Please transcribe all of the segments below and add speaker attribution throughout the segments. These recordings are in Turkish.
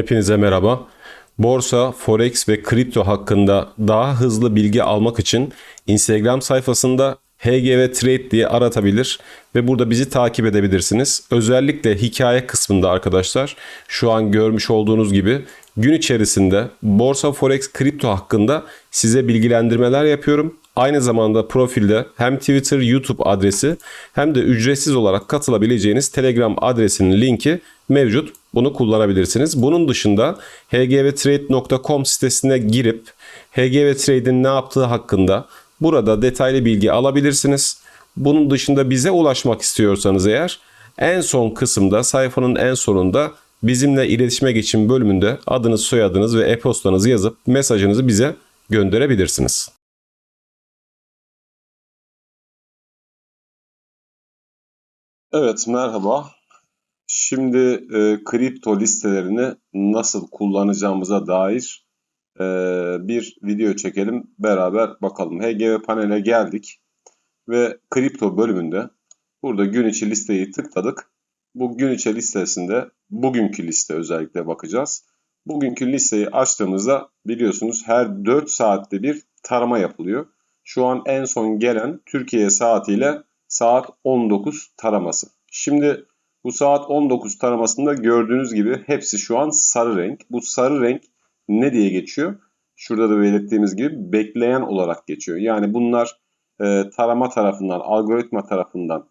Speaker 1: Hepinize merhaba. Borsa, forex ve kripto hakkında daha hızlı bilgi almak için Instagram sayfasında HGV Trade diye aratabilir ve burada bizi takip edebilirsiniz. Özellikle hikaye kısmında arkadaşlar şu an görmüş olduğunuz gibi gün içerisinde borsa, forex, kripto hakkında size bilgilendirmeler yapıyorum. Aynı zamanda profilde hem Twitter, YouTube adresi hem de ücretsiz olarak katılabileceğiniz Telegram adresinin linki mevcut. Bunu kullanabilirsiniz. Bunun dışında hgvtrade.com sitesine girip HGV Trade'in ne yaptığı hakkında burada detaylı bilgi alabilirsiniz. Bunun dışında bize ulaşmak istiyorsanız eğer en son kısımda sayfanın en sonunda bizimle iletişime geçin bölümünde adınız, soyadınız ve e-postanızı yazıp mesajınızı bize gönderebilirsiniz. Evet merhaba. Şimdi e, kripto listelerini nasıl kullanacağımıza dair e, bir video çekelim. Beraber bakalım. HGV panele geldik ve kripto bölümünde burada gün içi listeyi tıkladık. Bu gün içi listesinde bugünkü liste özellikle bakacağız. Bugünkü listeyi açtığımızda biliyorsunuz her 4 saatte bir tarama yapılıyor. Şu an en son gelen Türkiye saatiyle saat 19 taraması. Şimdi bu saat 19 taramasında gördüğünüz gibi hepsi şu an sarı renk. Bu sarı renk ne diye geçiyor? Şurada da belirttiğimiz gibi bekleyen olarak geçiyor. Yani bunlar e, tarama tarafından, algoritma tarafından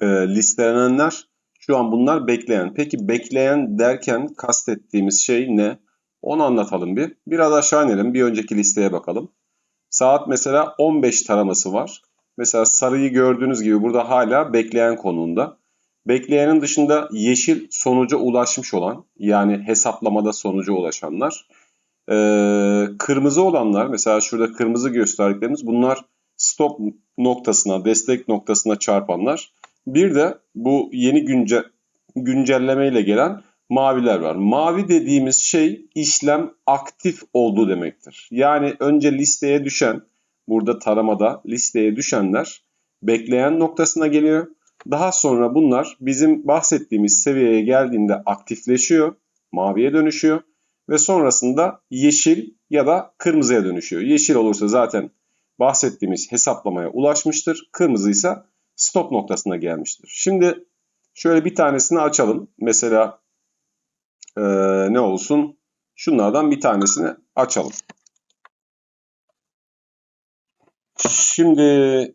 Speaker 1: e, listelenenler. Şu an bunlar bekleyen. Peki bekleyen derken kastettiğimiz şey ne? Onu anlatalım bir. Biraz aşağı inelim. Bir önceki listeye bakalım. Saat mesela 15 taraması var. Mesela sarıyı gördüğünüz gibi burada hala bekleyen konumunda. Bekleyenin dışında yeşil sonuca ulaşmış olan yani hesaplamada sonuca ulaşanlar. Ee, kırmızı olanlar mesela şurada kırmızı gösterdiklerimiz bunlar stop noktasına, destek noktasına çarpanlar. Bir de bu yeni günce, güncelleme ile gelen maviler var. Mavi dediğimiz şey işlem aktif olduğu demektir. Yani önce listeye düşen, burada taramada listeye düşenler bekleyen noktasına geliyor. Daha sonra bunlar bizim bahsettiğimiz seviyeye geldiğinde aktifleşiyor, maviye dönüşüyor ve sonrasında yeşil ya da kırmızıya dönüşüyor. Yeşil olursa zaten bahsettiğimiz hesaplamaya ulaşmıştır. Kırmızı ise stop noktasına gelmiştir. Şimdi şöyle bir tanesini açalım. Mesela ee, ne olsun? Şunlardan bir tanesini açalım. Şimdi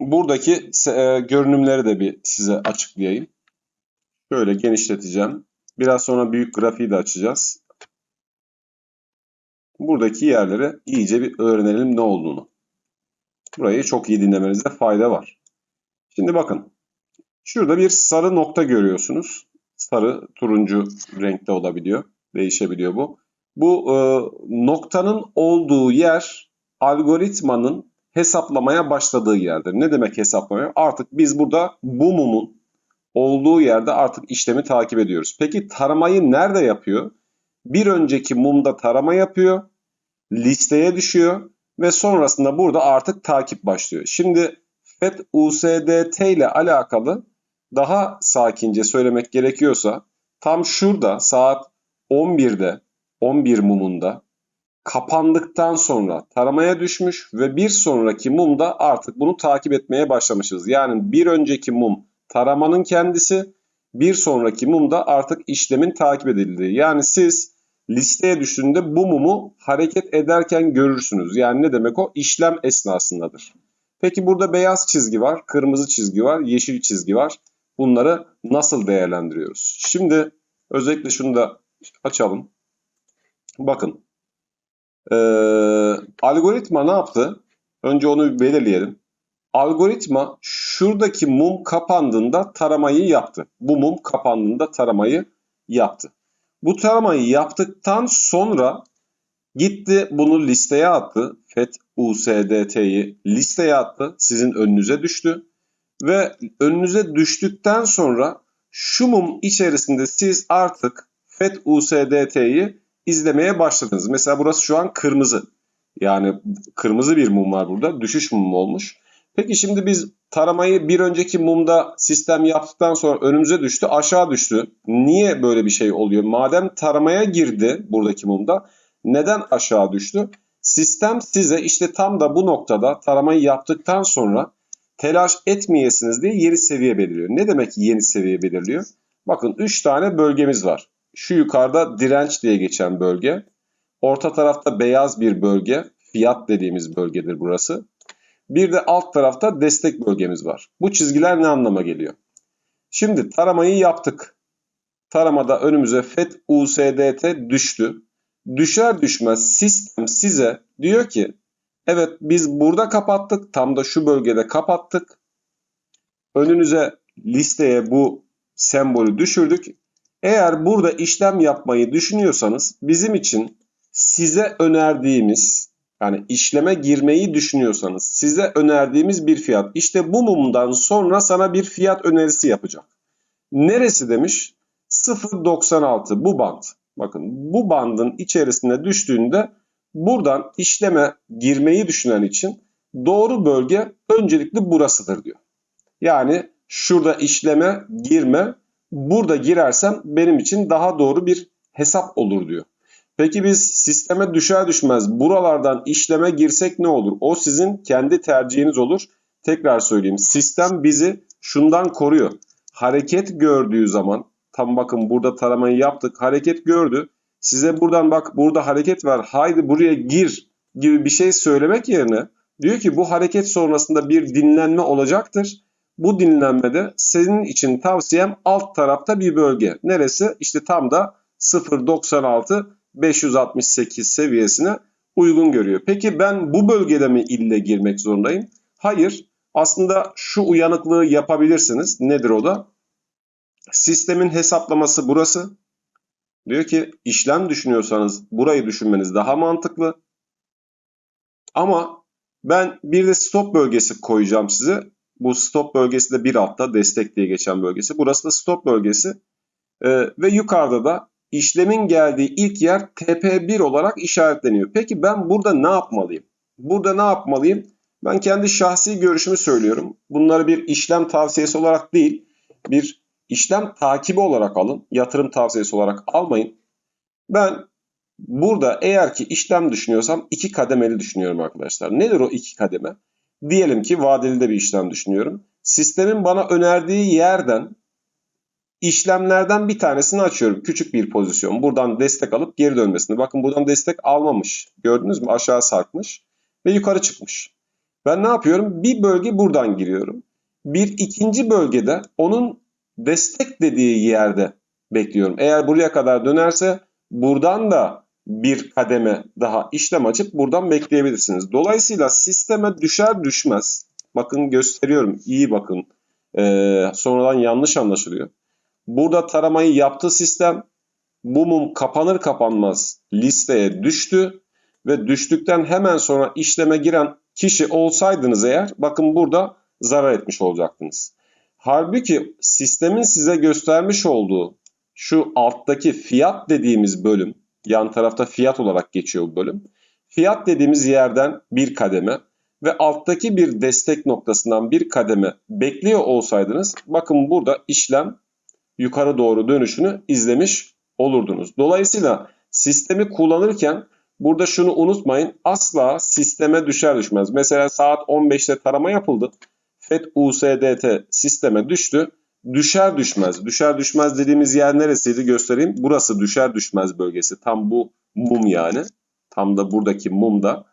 Speaker 1: buradaki e, görünümleri de bir size açıklayayım. Şöyle genişleteceğim. Biraz sonra büyük grafiği de açacağız. Buradaki yerleri iyice bir öğrenelim ne olduğunu. Burayı çok iyi dinlemenizde fayda var. Şimdi bakın. Şurada bir sarı nokta görüyorsunuz. Sarı, turuncu renkte olabiliyor. Değişebiliyor bu. Bu e, noktanın olduğu yer algoritmanın hesaplamaya başladığı yerdir. Ne demek hesaplamaya? Artık biz burada bu mumun olduğu yerde artık işlemi takip ediyoruz. Peki taramayı nerede yapıyor? Bir önceki mumda tarama yapıyor, listeye düşüyor ve sonrasında burada artık takip başlıyor. Şimdi FED USDT ile alakalı daha sakince söylemek gerekiyorsa tam şurada saat 11'de 11 mumunda kapandıktan sonra taramaya düşmüş ve bir sonraki mumda artık bunu takip etmeye başlamışız. Yani bir önceki mum taramanın kendisi, bir sonraki mumda artık işlemin takip edildiği. Yani siz listeye düştüğünde bu mumu hareket ederken görürsünüz. Yani ne demek o? İşlem esnasındadır. Peki burada beyaz çizgi var, kırmızı çizgi var, yeşil çizgi var. Bunları nasıl değerlendiriyoruz? Şimdi özellikle şunu da açalım. Bakın ee, algoritma ne yaptı? Önce onu bir belirleyelim. Algoritma şuradaki mum kapandığında taramayı yaptı. Bu mum kapandığında taramayı yaptı. Bu taramayı yaptıktan sonra gitti bunu listeye attı. FET USDT'yi listeye attı. Sizin önünüze düştü. Ve önünüze düştükten sonra şu mum içerisinde siz artık FET USDT'yi izlemeye başladınız. Mesela burası şu an kırmızı. Yani kırmızı bir mum var burada. Düşüş mumu olmuş. Peki şimdi biz taramayı bir önceki mumda sistem yaptıktan sonra önümüze düştü, aşağı düştü. Niye böyle bir şey oluyor? Madem taramaya girdi buradaki mumda, neden aşağı düştü? Sistem size işte tam da bu noktada taramayı yaptıktan sonra telaş etmeyesiniz diye yeni seviye belirliyor. Ne demek yeni seviye belirliyor? Bakın 3 tane bölgemiz var. Şu yukarıda direnç diye geçen bölge. Orta tarafta beyaz bir bölge. Fiyat dediğimiz bölgedir burası. Bir de alt tarafta destek bölgemiz var. Bu çizgiler ne anlama geliyor? Şimdi taramayı yaptık. Taramada önümüze FED USDT düştü. Düşer düşmez sistem size diyor ki evet biz burada kapattık. Tam da şu bölgede kapattık. Önünüze listeye bu sembolü düşürdük. Eğer burada işlem yapmayı düşünüyorsanız bizim için size önerdiğimiz yani işleme girmeyi düşünüyorsanız size önerdiğimiz bir fiyat. İşte bu mumdan sonra sana bir fiyat önerisi yapacak. Neresi demiş? 0.96 bu band. Bakın bu bandın içerisine düştüğünde buradan işleme girmeyi düşünen için doğru bölge öncelikli burasıdır diyor. Yani şurada işleme girme burada girersem benim için daha doğru bir hesap olur diyor. Peki biz sisteme düşer düşmez buralardan işleme girsek ne olur? O sizin kendi tercihiniz olur. Tekrar söyleyeyim. Sistem bizi şundan koruyor. Hareket gördüğü zaman tam bakın burada taramayı yaptık. Hareket gördü. Size buradan bak burada hareket var. Haydi buraya gir gibi bir şey söylemek yerine diyor ki bu hareket sonrasında bir dinlenme olacaktır. Bu dinlenmede senin için tavsiyem alt tarafta bir bölge. Neresi? İşte tam da 0.96 568 seviyesine uygun görüyor. Peki ben bu bölgede mi ille girmek zorundayım? Hayır. Aslında şu uyanıklığı yapabilirsiniz. Nedir o da? Sistemin hesaplaması burası. Diyor ki işlem düşünüyorsanız burayı düşünmeniz daha mantıklı. Ama ben bir de stop bölgesi koyacağım size. Bu stop bölgesi de bir altta destek diye geçen bölgesi. Burası da stop bölgesi. Ee, ve yukarıda da işlemin geldiği ilk yer TP1 olarak işaretleniyor. Peki ben burada ne yapmalıyım? Burada ne yapmalıyım? Ben kendi şahsi görüşümü söylüyorum. Bunları bir işlem tavsiyesi olarak değil, bir işlem takibi olarak alın. Yatırım tavsiyesi olarak almayın. Ben burada eğer ki işlem düşünüyorsam iki kademeli düşünüyorum arkadaşlar. Nedir o iki kademe? Diyelim ki vadeli de bir işlem düşünüyorum. Sistemin bana önerdiği yerden işlemlerden bir tanesini açıyorum. Küçük bir pozisyon. Buradan destek alıp geri dönmesini. Bakın buradan destek almamış. Gördünüz mü? Aşağı sarkmış ve yukarı çıkmış. Ben ne yapıyorum? Bir bölge buradan giriyorum. Bir ikinci bölgede onun destek dediği yerde bekliyorum. Eğer buraya kadar dönerse buradan da bir kademe daha işlem açıp buradan bekleyebilirsiniz. Dolayısıyla sisteme düşer düşmez bakın gösteriyorum iyi bakın ee, sonradan yanlış anlaşılıyor. Burada taramayı yaptı sistem. Bu mum kapanır kapanmaz listeye düştü ve düştükten hemen sonra işleme giren kişi olsaydınız eğer bakın burada zarar etmiş olacaktınız. Halbuki sistemin size göstermiş olduğu şu alttaki fiyat dediğimiz bölüm, yan tarafta fiyat olarak geçiyor bu bölüm. Fiyat dediğimiz yerden bir kademe ve alttaki bir destek noktasından bir kademe bekliyor olsaydınız bakın burada işlem yukarı doğru dönüşünü izlemiş olurdunuz. Dolayısıyla sistemi kullanırken burada şunu unutmayın. Asla sisteme düşer düşmez. Mesela saat 15'te tarama yapıldı. FED USDT sisteme düştü. Düşer düşmez. Düşer düşmez dediğimiz yer neresiydi göstereyim. Burası düşer düşmez bölgesi. Tam bu mum yani. Tam da buradaki mum da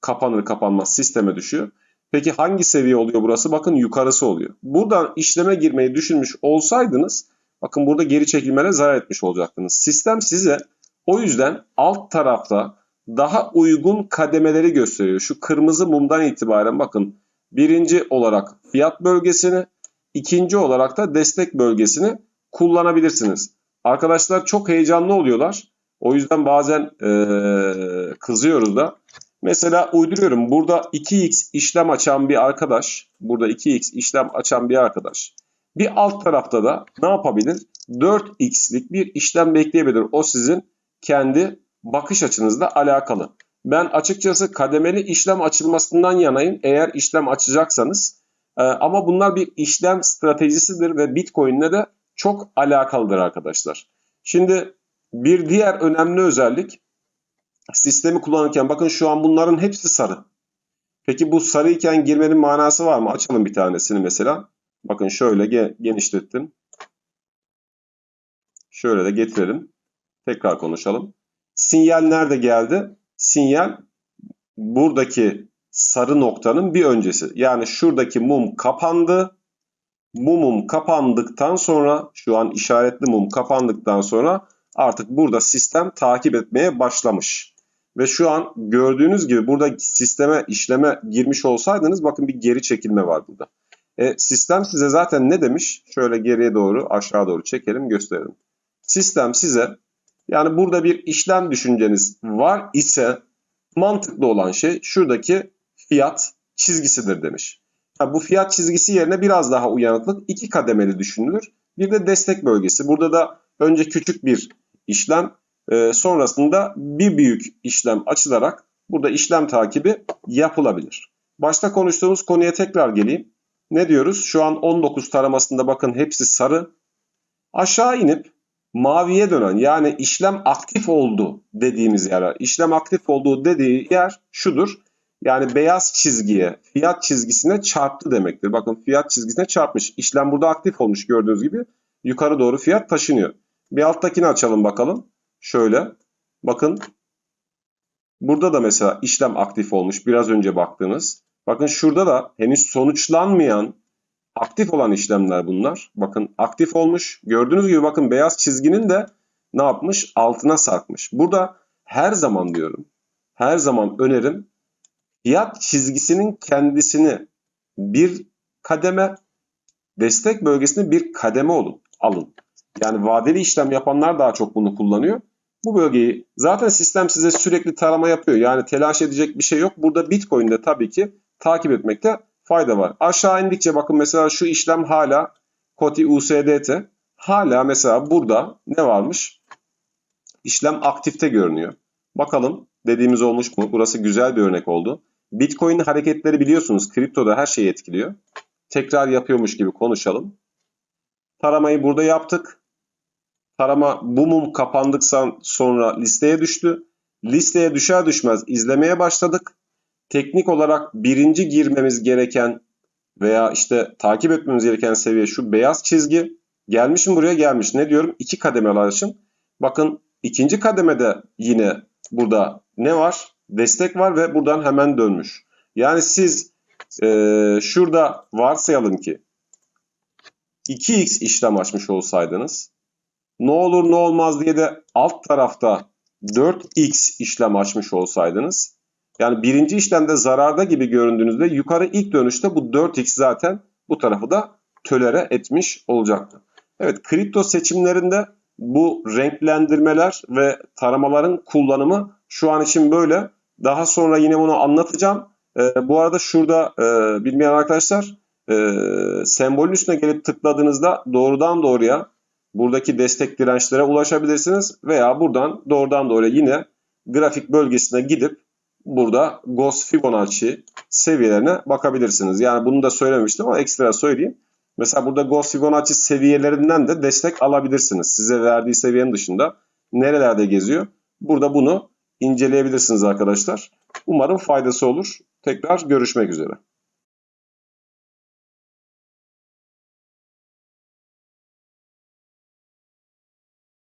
Speaker 1: kapanır kapanmaz sisteme düşüyor. Peki hangi seviye oluyor burası? Bakın yukarısı oluyor. Buradan işleme girmeyi düşünmüş olsaydınız bakın burada geri çekilmene zarar etmiş olacaktınız. Sistem size o yüzden alt tarafta daha uygun kademeleri gösteriyor. Şu kırmızı mumdan itibaren bakın birinci olarak fiyat bölgesini, ikinci olarak da destek bölgesini kullanabilirsiniz. Arkadaşlar çok heyecanlı oluyorlar. O yüzden bazen ee, kızıyoruz da. Mesela uyduruyorum. Burada 2x işlem açan bir arkadaş, burada 2x işlem açan bir arkadaş. Bir alt tarafta da ne yapabilir? 4x'lik bir işlem bekleyebilir. O sizin kendi bakış açınızla alakalı. Ben açıkçası kademeli işlem açılmasından yanayım eğer işlem açacaksanız. Ee, ama bunlar bir işlem stratejisidir ve Bitcoin'le de çok alakalıdır arkadaşlar. Şimdi bir diğer önemli özellik sistemi kullanırken bakın şu an bunların hepsi sarı. Peki bu sarı iken girmenin manası var mı? Açalım bir tanesini mesela. Bakın şöyle genişlettim. Şöyle de getirelim. Tekrar konuşalım. Sinyal nerede geldi? Sinyal buradaki sarı noktanın bir öncesi. Yani şuradaki mum kapandı. Bu mum kapandıktan sonra şu an işaretli mum kapandıktan sonra artık burada sistem takip etmeye başlamış. Ve şu an gördüğünüz gibi burada sisteme işleme girmiş olsaydınız bakın bir geri çekilme var burada. E, sistem size zaten ne demiş? Şöyle geriye doğru aşağı doğru çekelim gösterelim. Sistem size yani burada bir işlem düşünceniz var ise mantıklı olan şey şuradaki fiyat çizgisidir demiş. Yani bu fiyat çizgisi yerine biraz daha uyanıklık iki kademeli düşünülür. Bir de destek bölgesi. Burada da önce küçük bir işlem e, sonrasında bir büyük işlem açılarak burada işlem takibi yapılabilir. Başta konuştuğumuz konuya tekrar geleyim. Ne diyoruz? Şu an 19 taramasında bakın hepsi sarı. Aşağı inip maviye dönen yani işlem aktif oldu dediğimiz yer. İşlem aktif olduğu dediği yer şudur. Yani beyaz çizgiye, fiyat çizgisine çarptı demektir. Bakın fiyat çizgisine çarpmış. İşlem burada aktif olmuş gördüğünüz gibi. Yukarı doğru fiyat taşınıyor. Bir alttakini açalım bakalım. Şöyle. Bakın. Burada da mesela işlem aktif olmuş. Biraz önce baktığınız. Bakın şurada da henüz sonuçlanmayan aktif olan işlemler bunlar. Bakın aktif olmuş. Gördüğünüz gibi bakın beyaz çizginin de ne yapmış? Altına sarkmış. Burada her zaman diyorum. Her zaman önerim fiyat çizgisinin kendisini bir kademe destek bölgesini bir kademe olun, alın. Yani vadeli işlem yapanlar daha çok bunu kullanıyor. Bu bölgeyi zaten sistem size sürekli tarama yapıyor. Yani telaş edecek bir şey yok. Burada Bitcoin'de tabii ki takip etmekte fayda var. Aşağı indikçe bakın mesela şu işlem hala COTI USDT. Hala mesela burada ne varmış? İşlem aktifte görünüyor. Bakalım dediğimiz olmuş mu? Burası güzel bir örnek oldu. Bitcoin hareketleri biliyorsunuz kriptoda her şeyi etkiliyor. Tekrar yapıyormuş gibi konuşalım. Taramayı burada yaptık. Tarama bu mum kapandıktan sonra listeye düştü. Listeye düşer düşmez izlemeye başladık. Teknik olarak birinci girmemiz gereken veya işte takip etmemiz gereken seviye şu beyaz çizgi. Gelmiş mi buraya gelmiş. Ne diyorum? İki kademe alışım. Bakın ikinci kademede yine burada ne var? Destek var ve buradan hemen dönmüş. Yani siz e, şurada varsayalım ki 2x işlem açmış olsaydınız ne olur ne olmaz diye de alt tarafta 4x işlem açmış olsaydınız yani birinci işlemde zararda gibi göründüğünüzde yukarı ilk dönüşte bu 4x zaten bu tarafı da tölere etmiş olacaktı. Evet kripto seçimlerinde bu renklendirmeler ve taramaların kullanımı şu an için böyle. Daha sonra yine bunu anlatacağım. E, bu arada şurada e, bilmeyen arkadaşlar e, sembolün üstüne gelip tıkladığınızda doğrudan doğruya buradaki destek dirençlere ulaşabilirsiniz. Veya buradan doğrudan doğruya yine grafik bölgesine gidip burada Gauss Fibonacci seviyelerine bakabilirsiniz. Yani bunu da söylemiştim ama ekstra söyleyeyim. Mesela burada Gauss Fibonacci seviyelerinden de destek alabilirsiniz. Size verdiği seviyenin dışında nerelerde geziyor? Burada bunu inceleyebilirsiniz arkadaşlar. Umarım faydası olur. Tekrar görüşmek üzere.